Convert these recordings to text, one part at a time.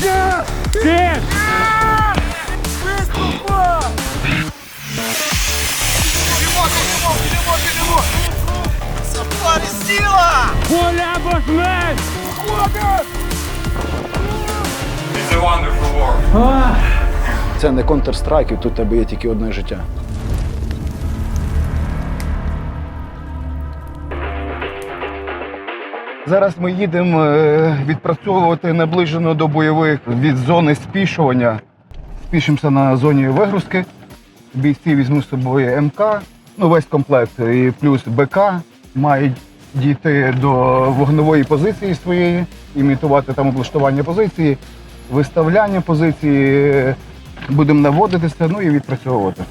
Кит! Коля або смерть! It's a wonderful war. Це не Counter-Strike, тут тебе є тільки одне життя. Зараз ми їдемо е, відпрацьовувати наближено до бойових від зони спішування. Спішимося на зоні вигрузки. Бійці візьмуть з собою МК, ну весь комплект, і плюс БК мають дійти до вогневої позиції своєї, імітувати там облаштування позиції, виставляння позиції, будемо наводитися, ну і відпрацьовувати.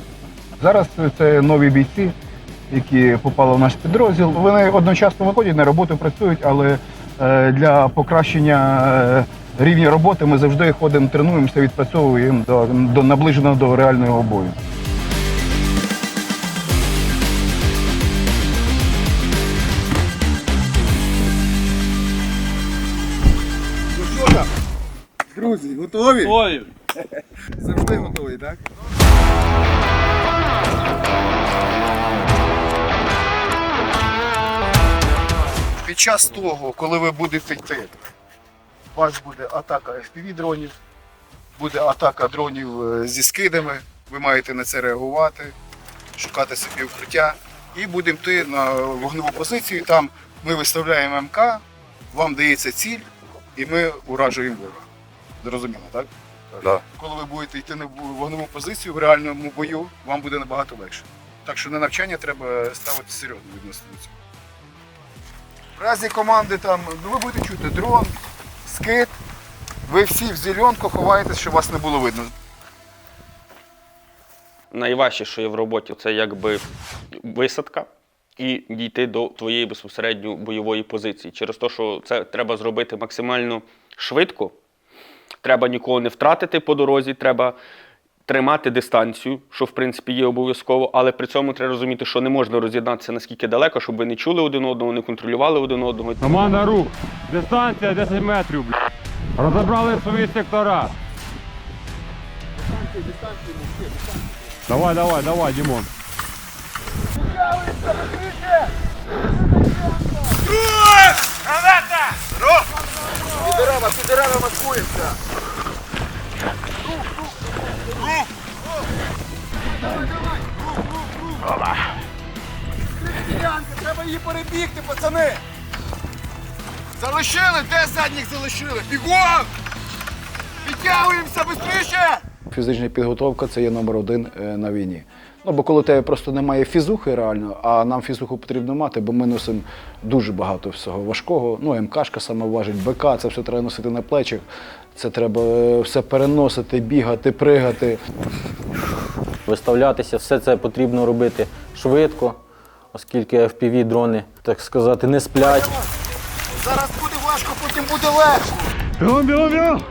Зараз це нові бійці, які попали в наш підрозділ. Вони одночасно виходять на роботу, працюють, але е, для покращення е, рівня роботи ми завжди ходимо, тренуємося, відпрацьовуємо до, до наближеного до реального бою. Друзі, готові? Ой! Завжди готові, так? Під час того, коли ви будете йти, у вас буде атака FPV дронів, буде атака дронів е, зі скидами. Ви маєте на це реагувати, шукати собі укриття. І будемо йти на вогневу позицію. Там ми виставляємо МК, вам дається ціль, і ми уражуємо ворога. Зрозуміло, так? Да. Коли ви будете йти на вогневу позицію в реальному бою, вам буде набагато легше. Так що на навчання треба ставити серйозно відносно до цього. В разі команди там, ну ви будете чути дрон, скид, ви всі в зеленку ховаєтесь, щоб вас не було видно. Найважче, що є в роботі, це якби висадка і дійти до твоєї безпосередньо бойової позиції. Через те, що це треба зробити максимально швидко. Треба нікого не втратити по дорозі, треба тримати дистанцію, що в принципі є обов'язково, але при цьому треба розуміти, що не можна роз'єднатися наскільки далеко, щоб ви не чули один одного, не контролювали один одного. Команда рух! Дистанція 10 метрів, бля. Розібрали свої сектора. Давай, давай, давай, Дімон. Під дерева, під дерева маскуємося. Треба її перебігти, пацани! Залишили? Де задніх залишили? Бігом! Підтягуємося швидше! Фізична підготовка це є номер один е, на війні. Ну, бо коли у тебе просто немає фізухи реально, а нам фізуху потрібно мати, бо ми носимо дуже багато всього важкого. Ну, МКшка саме важить, БК, це все треба носити на плечах. Це треба е, все переносити, бігати, пригати. Виставлятися, все це потрібно робити швидко, оскільки FPV дрони, так сказати, не сплять. Зараз буде важко, потім буде легше. Бігом, бігом, бігом!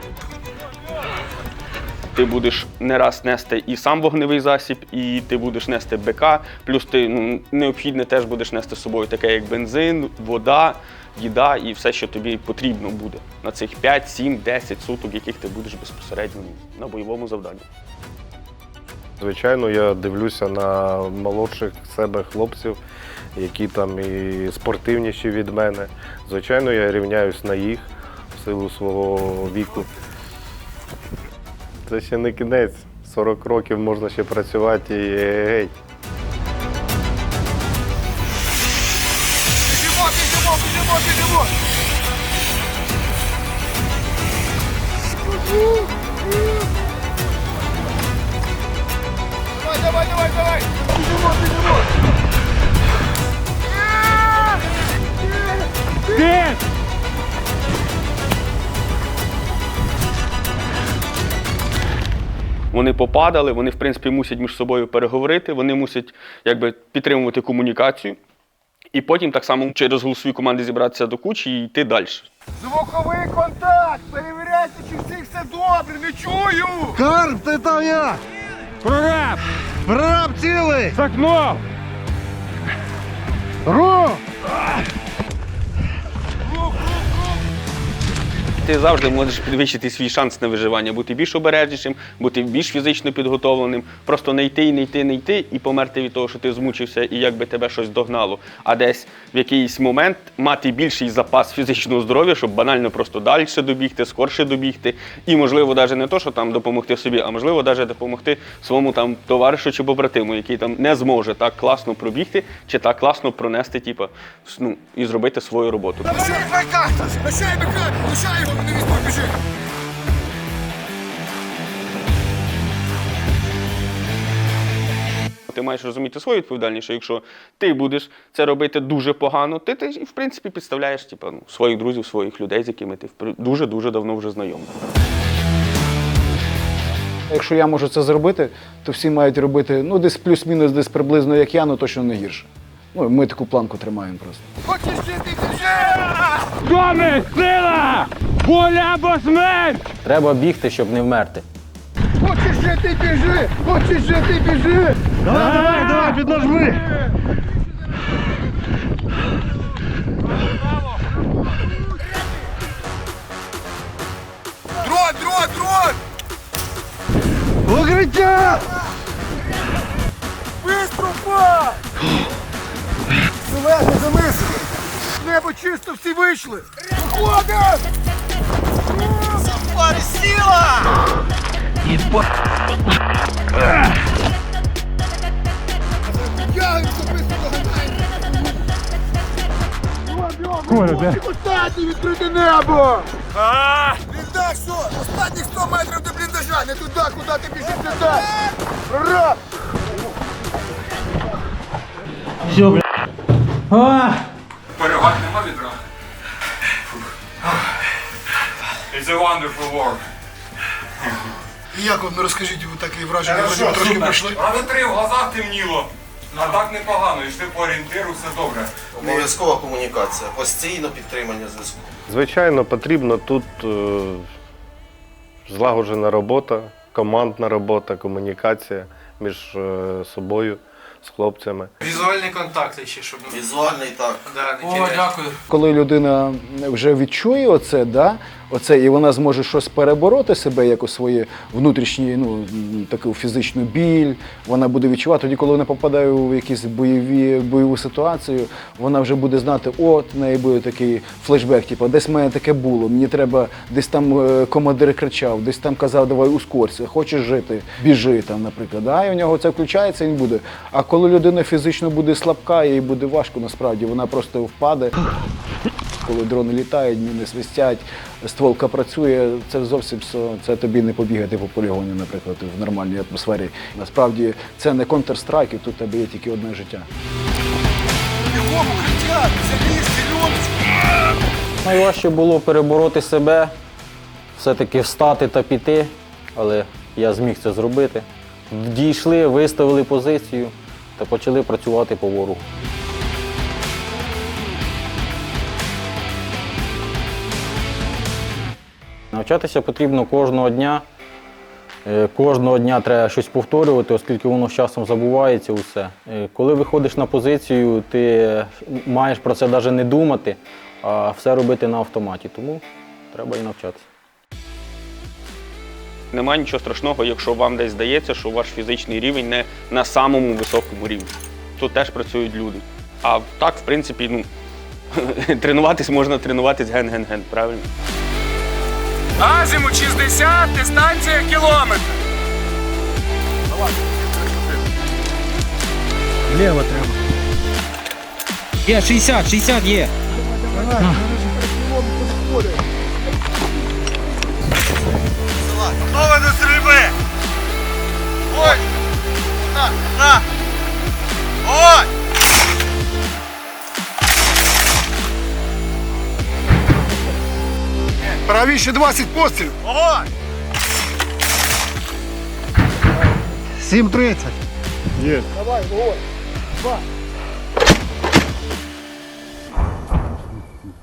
Ти будеш не раз нести і сам вогневий засіб, і ти будеш нести БК, плюс ти ну, необхідне теж будеш нести з собою таке, як бензин, вода, їда і все, що тобі потрібно буде на цих 5, 7, 10 суток, яких ти будеш безпосередньо на бойовому завданні. Звичайно, я дивлюся на молодших себе хлопців, які там і спортивніші від мене. Звичайно, я рівняюсь на їх в силу свого віку. Це ще не кінець. 40 років можна ще працювати і геть. Біжимо, біжимо! Давай, давай, давай, давай! Біжимо, біжимо! Кит! Вони попадали, вони, в принципі, мусять між собою переговорити, вони мусять якби, підтримувати комунікацію. І потім так само через голосові команди зібратися до кучі і йти далі. Звуковий контакт! Перевіряйте, чи всіх все добре, не чую! Карп, ти там я! Прораб! Прораб цілий! Сакнув! Рух! Ти завжди можеш підвищити свій шанс на виживання, бути більш обережнішим, бути більш фізично підготовленим, просто не йти, не йти, не йти і померти від того, що ти змучився, і якби тебе щось догнало. А десь в якийсь момент мати більший запас фізичного здоров'я, щоб банально просто далі добігти, скорше добігти. І, можливо, навіть не то, що там допомогти собі, а можливо, навіть допомогти своєму там товаришу чи побратиму, який там не зможе так класно пробігти чи так класно пронести, типу, ну, і зробити свою роботу. Ти маєш розуміти свою відповідальність, що якщо ти будеш це робити дуже погано, ти, ти в принципі підставляєш типу, ну, своїх друзів, своїх людей, з якими ти дуже-дуже давно вже знайомий. Якщо я можу це зробити, то всі мають робити ну десь плюс-мінус, десь приблизно як я, ну точно не гірше. Ну, ми таку планку тримаємо просто. Доми, сила! Воля або смерть! Треба бігти, щоб не вмерти. Хочеш жити, біжи! Хочеш жити, біжи! Давай, давай, давай, піднажми! Небо чисто, всі вийшли! Виходимо! Запари сіла! Доганяємо! Коля, де? Останнє відкрите небо! Бліндаж, все! Останні 100 метрів до бліндажа! Не туди, куди ти біжиш, не так! Прораб! Перегад нема відра. It's a wonderful war. Як вам не розкажіть ви таке враження, ви трошки пройшли? А на три в глазах темніло. А так непогано, йшли по орієнтиру, все добре. Обов'язкова комунікація, постійно підтримання зв'язку. Звичайно, потрібно тут е, злагоджена робота, командна робота, комунікація між е, собою, з хлопцями. Візуальний контакт ще, щоб Візуальний так. да, не О, дякую. Коли людина вже відчує оце, да, оце, і вона зможе щось перебороти себе, як у свої внутрішні, ну, таку фізичну біль, вона буде відчувати. Тоді, коли вона попадає в якісь бойові, бойову ситуацію, вона вже буде знати, от в неї буде такий флешбек, типу, десь в мене таке було, мені треба, десь там е, командир кричав, десь там казав, давай ускорся, хочеш жити, біжи там, наприклад. Да? І у нього це включається, він буде. А коли людина фізично буде слабка, їй буде важко насправді, вона просто впаде. Коли дрони літають, міни свистять, стволка працює, це зовсім все, це тобі не побігати по полігоні, наприклад, в нормальній атмосфері. Насправді це не Counter-Strike, і тут у тебе є тільки одне життя. Бігом укриття! Найважче було перебороти себе, все-таки встати та піти, але я зміг це зробити. Дійшли, виставили позицію та почали працювати по ворогу. Навчатися потрібно кожного дня. Е, Кожного дня треба щось повторювати, оскільки воно з часом забувається усе. Е, Коли виходиш на позицію, ти маєш про це навіть не думати, а все робити на автоматі. Тому треба і навчатися. Нема нічого страшного, якщо вам десь здається, що ваш фізичний рівень не на самому високому рівні. Тут теж працюють люди. А так, в принципі, ну, тренуватись можна тренуватись ген-ген-ген, правильно? Азимут 60, дистанція кілометр. Вліво треба. Є, 60, 60 є. Готове до стрільби! Ой! На! На! Ой! Правіше 20 пострілів! Ой! 7.30. Давай, вогонь!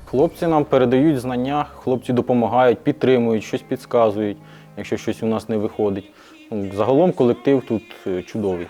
Хлопці нам передають знання, хлопці допомагають, підтримують, щось підказують, якщо щось у нас не виходить. Ну, Загалом колектив тут е, чудовий.